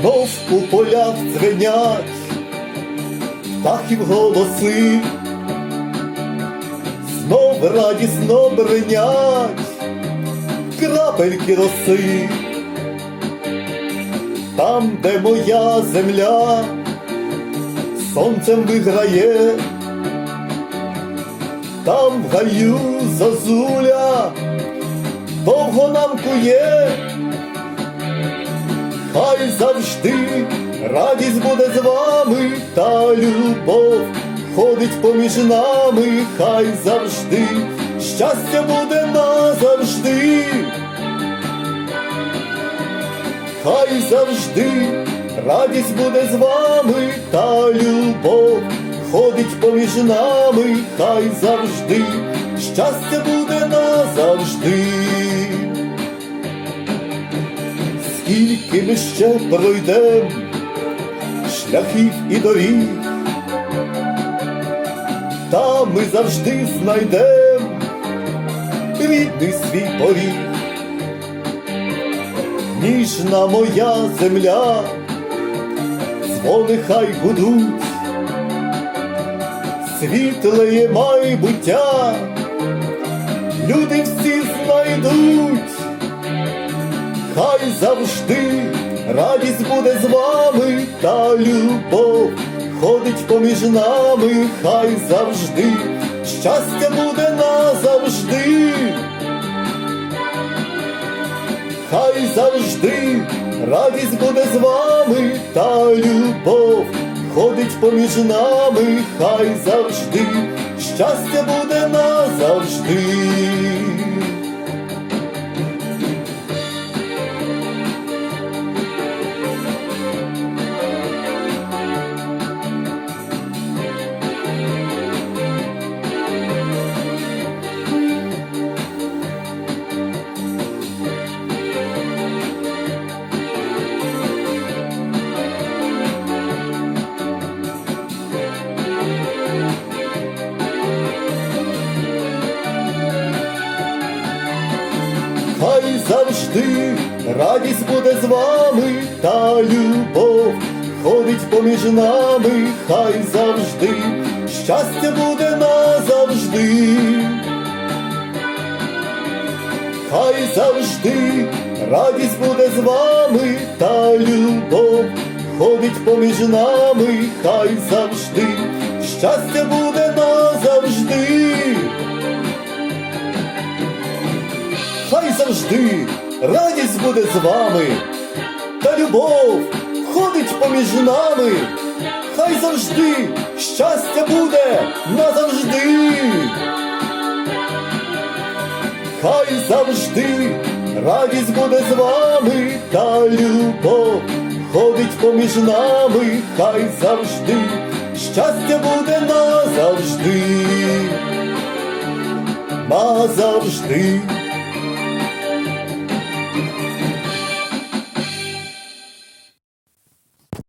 знов у полях дзвенять птахів голоси, знов радісно бринять крапельки роси, там, де моя земля, сонцем виграє, там в гаю зозуля довго нам кує, хай завжди радість буде з вами, та любов ходить поміж нами, хай завжди щастя буде назавжди. Хай завжди радість буде з вами, та любов ходить поміж нами, хай завжди щастя буде назавжди. Скільки ми ще пройдем шляхів і доріг, та ми завжди знайдем рідний свій поріг. Ніжна моя земля, дзвони хай гудуть, світлеє майбуття, люди всі знайдуть, хай завжди радість буде з вами, та любов ходить поміж нами, хай завжди щастя буде назавжди. Хай завжди радість буде з вами, та любов ходить поміж нами, хай завжди щастя буде назавжди. Хай завжди радість буде з вами, та любов ходить поміж нами, хай завжди щастя буде назавжди. Хай завжди радість буде з вами, та любов ходить поміж нами, хай завжди щастя буде назавжди. Завжди. Радість буде з вами, та любов ходить поміж нами, хай завжди щастя буде назавжди. Хай завжди радість буде з вами, та любов ходить поміж нами, хай завжди щастя буде назавжди, назавжди.